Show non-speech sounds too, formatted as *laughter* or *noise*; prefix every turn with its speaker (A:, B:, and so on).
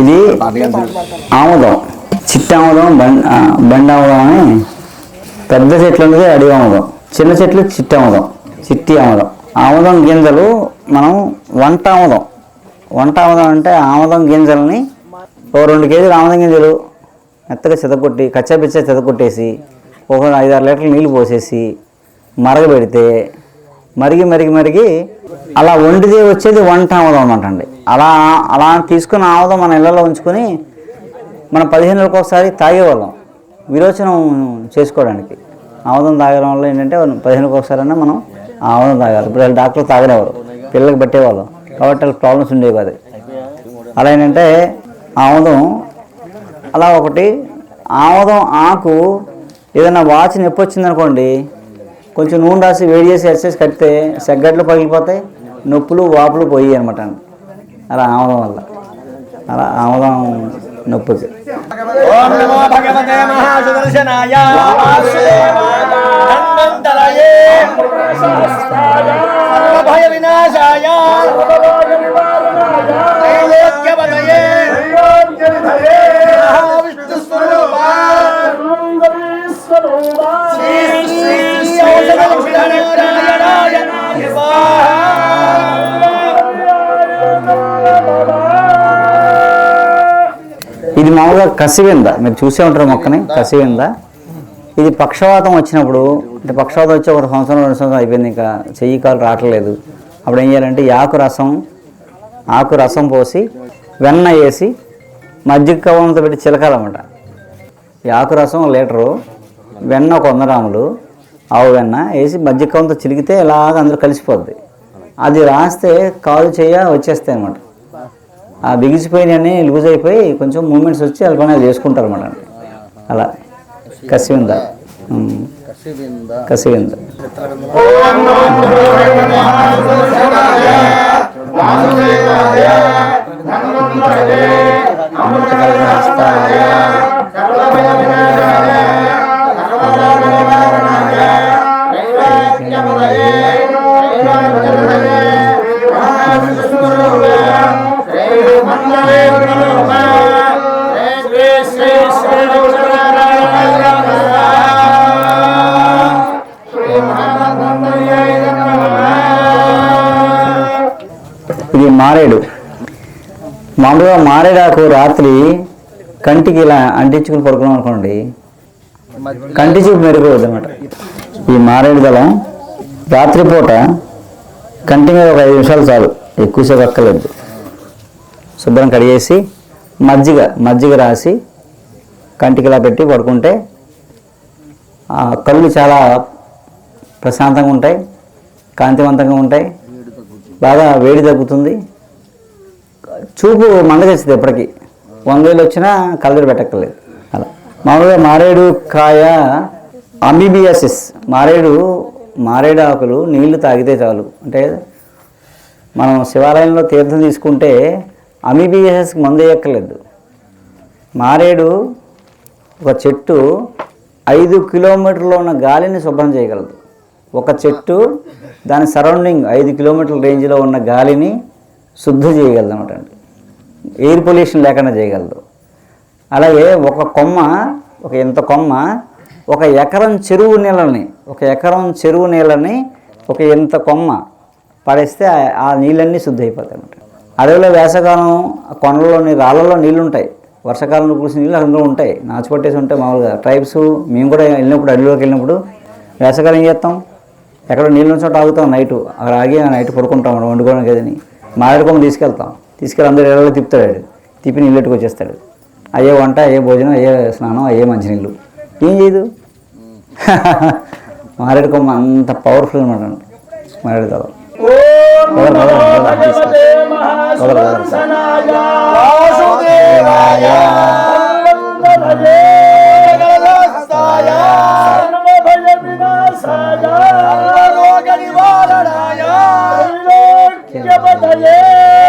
A: ఇది ఆముదం చిట్టి ఆముదం బండ్ బండి ఆముదం అని పెద్ద చెట్లు ఉన్నది అడవి ఆముదం చిన్న చెట్లు చిట్టి ఆముదం చిట్టి ఆముదం. ఆముదం గింజలు మనం వంట ఆముదం. వంట ఆముదం అంటే ఆముదం గింజల్ని ఓ రెండు కేజీలు ఆముదం గింజలు మెత్తగా చెదకొట్టి కచ్చాపిచ్చ చెదకొట్టేసి ఒక ఐదారు లీటర్లు నీళ్ళు పోసేసి మరగబెడితే మరిగి మరిగి మరిగి అలా వండితే వచ్చేది వంట ఆముదం అన్నమాట అలా అలా తీసుకుని ఆవదం మన ఇళ్ళలో ఉంచుకొని మనం పదిహేను రోజులకు ఒకసారి తాగేవాళ్ళం. విరోచనం చేసుకోవడానికి. ఆముదం తాగడం వల్ల ఏంటంటే పదిహేనుకి ఒకసారి మనం ఆముదం తాగాలి. ఇప్పుడు వాళ్ళు డాక్టర్లు తాగలేవారు పిల్లలకి పెట్టేవాళ్ళం. కాబట్టి వాళ్ళకి ప్రాబ్లమ్స్ ఉండేవి అది అలా ఏంటంటే ఆముదం అలా ఒకటి ఆముదం ఆకు ఏదైనా వాచి నొప్పి వచ్చిందనుకోండి కొంచెం నూనె రాసి వేడి చేసి ఎక్సైజ్ కడితే సెగ్గట్లు పగిలిపోతాయి నొప్పులు వాపులు పోయి అనమాట. అలా ఆమదం వల్ల. అలా ఆమదం నొప్పికి.
B: భయ వినాశాయ.
A: ఇది మామూలుగా కసివింద. మీరు చూసే ఉంటారు మొక్కని కసివింద. ఇది పక్షవాతం వచ్చినప్పుడు అంటే పక్షవాతం వచ్చి ఒక సంవత్సరం రెండు సంవత్సరం అయిపోయింది ఇంకా చెయ్యి కాలు రావట్లేదు. అప్పుడు ఏం చేయాలంటే ఆకు రసం ఆకు రసం పోసి వెన్న వేసి మజ్జిగ కవంతో పెట్టి చిలకాలన్నమాట. ఈ ఆకు రసం లీటరు వెన్న ఒక వంద గ్రాములు ఆవు వెన్న వేసి మజ్జిగ కవంతో చిలికితే ఇలాగ అందరూ కలిసిపోద్ది. అది రాస్తే కాలు చేయ వచ్చేస్తాయి అన్నమాట. ఆ బిగిసిపోయినవన్నీ లూజ్ అయిపోయి కొంచెం మూమెంట్స్ వచ్చి వాళ్ళ పని అది చేసుకుంటారు అన్నమాట అలా. కసివింద. ఉమ్. కసివింద. మారేడాకు రాత్రి కంటికి ఇలా అంటించుకుని పడుకున్నాం అనుకోండి కంటి చూపు మెరుగుతుంది అనమాట ఈ మారేడు దళం రాత్రిపూట కంటి మీద ఒక ఐదు నిమిషాలు చాలు ఎక్కువసేపు అక్కలేదు శుభ్రం కడిగేసి మజ్జిగ మజ్జిగ రాసి కంటికి ఇలా పెట్టి పడుకుంటే ఆ కళ్ళు చాలా ప్రశాంతంగా ఉంటాయి కాంతివంతంగా ఉంటాయి బాగా వేడి తగ్గుతుంది. చూపు మందగచ్చింది ఎప్పటికీ. వంద వేలు వచ్చినా కళ్ళజోడు పెట్టక్కర్లేదు. అలా. మామూలుగా మారేడు కాయ అంబీబియాసిస్ మారేడు మారేడు ఆకులు నీళ్ళు తాగితే చాలు. అంటే మనం శివాలయంలో తీర్థం తీసుకుంటే అమీబియాసిస్కి మందు వేయక్కర్లేదు మారేడు ఒక చెట్టు ఐదు కిలోమీటర్లో ఉన్న గాలిని శుభ్రం చేయగలదు. ఒక చెట్టు దాని సరౌండింగ్ ఐదు కిలోమీటర్ల రేంజ్లో ఉన్న గాలిని శుద్ధి చేయగలదు అనమాట ఎయిర్ పొల్యూషన్ లేకుండా చేయగలదు. అలాగే ఒక కొమ్మ ఒక ఇంత కొమ్మ ఒక ఎకరం చెరువు నీళ్ళని ఒక ఎకరం చెరువు నీళ్ళని ఒక ఇంత కొమ్మ పడేస్తే ఆ- నీళ్ళన్నీ శుద్ధి అయిపోతాయి అనమాట అడవిలో వేసవకాలం కొండలోని రాళ్ళలో నీళ్ళు ఉంటాయి వర్షాకాలంలో కురిసిన నీళ్ళు అందులో ఉంటాయి. నాచుపట్టేసి ఉంటాయి మామూలుగా ట్రైబ్స్ మేము కూడా వెళ్ళినప్పుడు అడవిలోకి వెళ్ళినప్పుడు వేసవకాలం ఏం చేస్తాం? ఎక్కడ నీళ్ళు నుంచి చోట ఆగుతాం నైట్. అక్కడ ఆగి ఆ నైట్ పడుకుంటాం వండుకోవడానికి మామిడి కొమ్మ తీసుకెళ్తాం. తీసుకెళ్ళి అందరూ ఇళ్ళలో తిప్పుతాడు వాడు. తిప్పి నీళ్ళెట్టుకు వచ్చేస్తాడు అయ్యే వంట అయ్యే భోజనం అయ్యే స్నానం అయ్యే మంచినీళ్ళు. ఏం చేయదు. *laughs* మారేడు కొమ్మ అంత పవర్ఫుల్ అనమాట మారేడు తలం
B: వాసుదేవాయ.
C: क्या बताइए